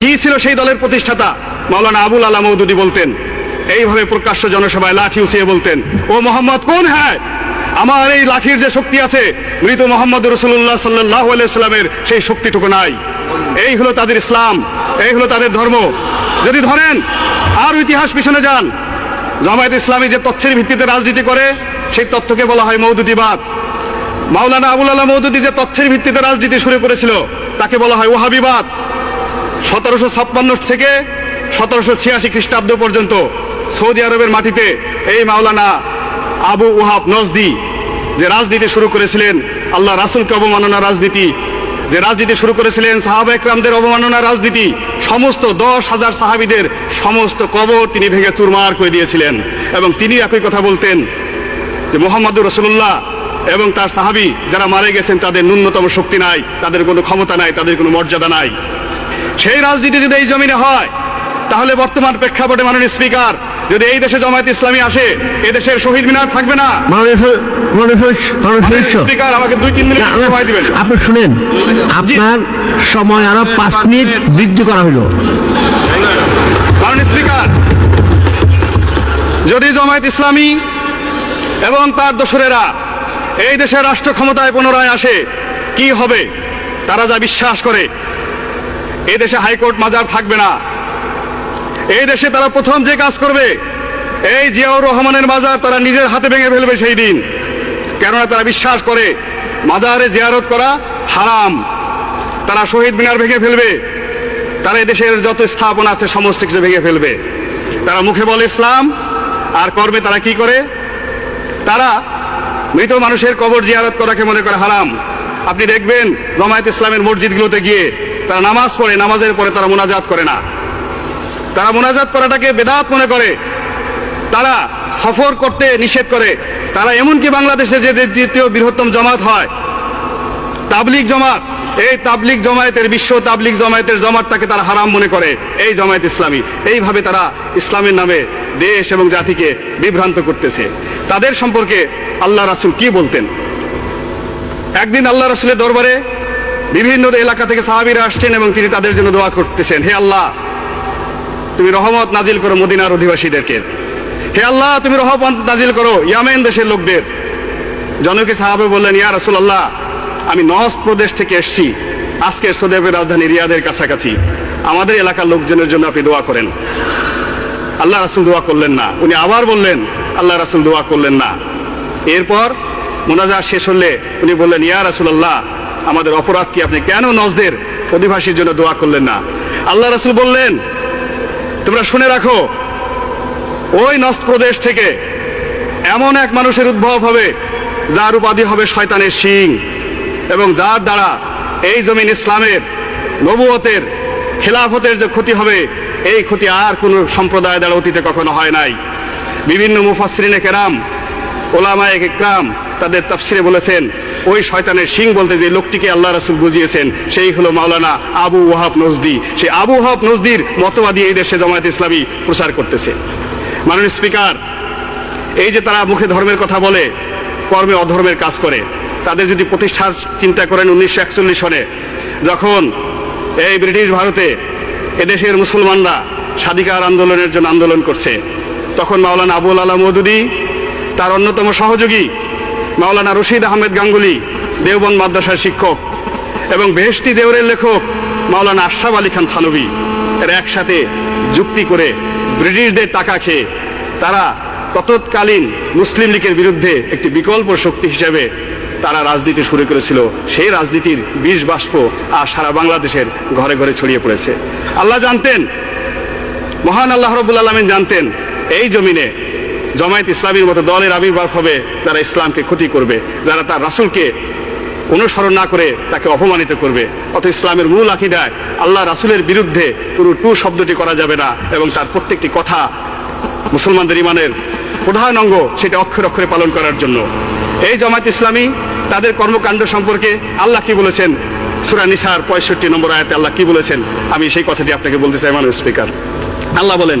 কি ছিল সেই দলের প্রতিষ্ঠাতা? মাওলানা আবুল আলা মৌদুদি বলতেন, এইভাবে প্রকাশ্য জনসভায় লাঠি উঁচিয়ে বলতেন, ও মোহাম্মদ, কোন হ্যায়? আমার এই লাঠির যে শক্তি আছে, মৃত মোহাম্মদ রসুল্লাহ সাল্লাহ সাল্লামের সেই শক্তিটুকু নাই। এই হলো তাদের ইসলাম, এই হলো তাদের ধর্ম। যদি ধরেন, আর ইতিহাস পিছনে যান, জামায়াত ইসলামী যে তথ্যের ভিত্তিতে রাজনীতি করে, সেই তথ্যকে বলা হয় মৌদুদিবাদ মাওলানা আবুল আলা মৌদুদি যে তথ্যের ভিত্তিতে রাজনীতি শুরু করেছিল, তাকে বলা হয় ওহাবিবাদ সতেরোশো ছাপ্পান্ন থেকে সতেরোশো ছিয়াশি খ্রিস্টাব্দ পর্যন্ত সৌদি আরবের মাটিতে এই মাওলানা আবু ওহাব নজদি যে রাজনীতি শুরু করেছিলেন, আল্লাহ রাসুলকে অবমাননা রাজনীতি, যে রাজনীতি শুরু করেছিলেন, সাহাব একরামদের অবমাননা রাজনীতি, সমস্ত দশ হাজার সাহাবিদের সমস্ত কবর তিনি ভেঙে চুরমার করে দিয়েছিলেন এবং তিনি একই কথা বলতেন যে মোহাম্মদুর রসুল্লাহ এবং তার সাহাবি যারা মারা গেছেন তাদের ন্যূনতম শক্তি নাই, তাদের কোনো ক্ষমতা নাই, তাদের কোনো মর্যাদা নাই। সেই রাজনীতি যদি এই জমিনে হয় তাহলে বর্তমান প্রেক্ষাপটে মাননীয় স্পিকার যদি এই দেশে জামায়াত ইসলামী আসে এ দেশের শহীদ মিনার থাকবে না? স্পিকার আমাকে দুই তিন মিনিট সময় দিবেন। আপনি শুনেন আপনার সময় আরও পাঁচ মিনিট বৃদ্ধি করা হলো। মাননীয় স্পিকার যদি জামায়াত ইসলামী এবং তার দোসরেরা এই দেশের রাষ্ট্র ক্ষমতায় পুনরায় আসে কি হবে? তারা যা বিশ্বাস করে এই দেশে হাইকোর্ট মাজার থাকবে না। এই দেশে তারা প্রথম যে কাজ করবে, এই জিয়াউর রহমানের মাজার তারা নিজের হাতে ভেঙে ফেলবে সেই দিন। কেননা তারা বিশ্বাস করে, মাজারে জিয়ারত করা হারাম। তারা শহীদ মিনার ভেঙে ফেলবে। তারা দেশের যত স্থাপনা আছে, সমস্ত কিছু ভেঙে ফেলবে। তারা মুখে বলে ইসলাম, আর কর্মে তারা কি করে? তারা মৃত মানুষের কবর জিয়ারত করাকে মনে করে হারাম। আপনি দেখবেন জামায়াত ইসলামের মসজিদগুলোতে গিয়ে তারা নামাজ পড়ে, নামাজের পরে তারা মোনাজাত করে না। তারা মোনাজাত করাটাকে বেদাত মনে করে। তারা সফর করতে নিষেধ করে। তারা এমনকি বাংলাদেশে যে দ্বিতীয় বৃহত্তম জামাত হয়, তাবলিগ জামাত, এই তাবলিগ জমায়েতের বিশ্ব তাবলিগ জমায়েতের জামাতটাকে তারা হারাম মনে করে। এই জমায়েত ইসলামী, এইভাবে তারা ইসলামের নামে দেশ এবং জাতিকে বিভ্রান্ত করতেছে। তাদের সম্পর্কে আল্লাহ রাসুল কি বলতেন? একদিন আল্লাহ রাসূলের দরবারে বিভিন্ন এলাকা থেকে সাহাবীরা আসছেন এবং তিনি তাদের জন্য দোয়া করতেছেন। হে আল্লাহ, তুমি রহমত নাজিল করো মদিনার অধিবাসীদেরকে। হে আল্লাহ, তুমি রহমত নাজিল করো ইয়ামেন দেশের লোকদের। জনকে সাহাবে বললেন, ইয়া রাসূলুল্লাহ, আমি নস প্রদেশ থেকে এসেছি। আজকে সৌদি আরবের রাজধানী রিয়াদের কাছাকাছি। আমাদের এলাকার লোকজনের জন্য আপনি দোয়া করেন। আল্লাহ রাসুল দোয়া করলেন না। উনি আবার বললেন, আল্লাহ রাসুল দোয়া করলেন না। এরপর মোনাজা শেষ হলে উনি বললেন, ইয়া রাসূলুল্লাহ আমাদের অপরাধ কি? আপনি কেন নজদের অধিবাসীর জন্য দোয়া করলেন না? আল্লাহ রাসূল বললেন, তোমরা শুনে রাখো, ওই নস প্রদেশ থেকে এমন এক মানুষের উদ্ভব হবে, যার উপাধি হবে শয়তানের শিং এবং যার দ্বারা এই জমিন ইসলামের নবুয়তের খেলাফতের যে ক্ষতি হবে, এই ক্ষতি আর কোনো সম্প্রদায় দ্বারা অতীতে কখনো হয় নাই। বিভিন্ন মুফাসরিনে কেরাম, ওলামায়ে ইকরাম তাদের তাফসিরে বলেছেন ওই শয়তানের সিং বলতে যে লোকটিকে আল্লাহ রাসূল বুঝিয়েছেন, সেই হলো মাওলানা আবু ওয়াহাব নজদি। সেই আবু ওয়াহাব নজদির মতবাদী এই দেশে জামায়াত ইসলামী প্রচার করতেছে। মাননীয় স্পিকার, এই যে তারা মুখে ধর্মের কথা বলে, কর্মে অধর্মের কাজ করে, তাদের যদি প্রতিষ্ঠার চিন্তা করেন উনিশশো একচল্লিশ সনে, যখন এই ব্রিটিশ ভারতে এদেশের মুসলমানরা স্বাধিকার আন্দোলনের জন্য আন্দোলন করছে, তখন মাওলানা আবুল আলা মৌদুদি, তার অন্যতম সহযোগী মাওলানা রশিদ আহমেদ গাঙ্গুলি, দেওবন্দ মাদ্রাসার শিক্ষক, এবং বেহেশতি দেওরের লেখক মাওলানা আশরাফ আলী খান থানবী এরা একসাথে যুক্তি করে ব্রিটিশদের টাকা খেয়ে তারা তৎকালীন মুসলিম লীগের বিরুদ্ধে একটি বিকল্প শক্তি হিসেবে তারা রাজনীতি শুরু করেছিল। সেই রাজনীতির বিষ বাষ্প আর সারা বাংলাদেশের ঘরে ঘরে ছড়িয়ে পড়েছে। আল্লাহ জানতেন, মহান আল্লাহ রবুল আলমিন জানতেন, এই জমিনে জামায়াত ইসলামীর মতো দলের আবির্ভাব হবে যারা ইসলামকে ক্ষতি করবে। যারা তার রাসূলকে অনুসরণ না করে তাকে অপমানিত করবে। অত ইসলামের মূল আকিদায় আল্লাহ রাসুলের বিরুদ্ধে কোনো টু শব্দটি করা যাবে না এবং তার প্রত্যেকটি কথা মুসলমানদের ইমানের প্রধান অঙ্গ সেটা অক্ষরে অক্ষরে পালন করার জন্য। এই জামায়াত ইসলামী তাদের কর্মকাণ্ড সম্পর্কে আল্লাহ কি বলেছেন? সুরা নিসার পঁয়ষট্টি নম্বর আয়াতে আল্লাহ কি বলেছেন? আমি সেই কথাটি আপনাকে বলতে চাই মানুষ স্পিকার আল্লাহ বলেন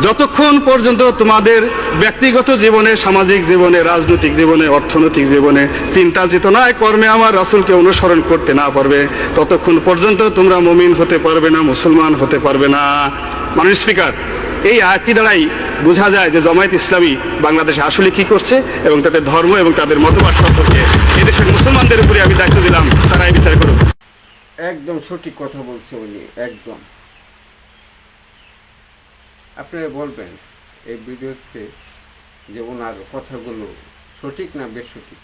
যতক্ষণ পর্যন্ত তোমাদের ব্যক্তিগত জীবনে, সামাজিক জীবনে, রাজনৈতিক জীবনে, অর্থনৈতিক জীবনে চিন্তা চেতনায় কর্মে আমার রাসূলকে অনুসরণ করতে না পারবে, ততক্ষণ পর্যন্ত তোমরা মমিন হতে পারবে না, মুসলমান হতে পারবে না। মানুষ স্পিকার, এই আয়াতটি দ্বারাই বোঝা যায় যে জমায়েত ইসলামী বাংলাদেশে আসলে কি করছে এবং তাদের ধর্ম এবং তাদের মতবাদ সম্পর্কে এদেশের মুসলমানদের উপরে আমি দায়িত্ব দিলাম, তারাই বিচার করুক। একদম সঠিক কথা বলছে উনি, একদম। আপনারা বলবেন এই ভিডিওতে যে ওনার কথাগুলো সঠিক না বেসঠিক?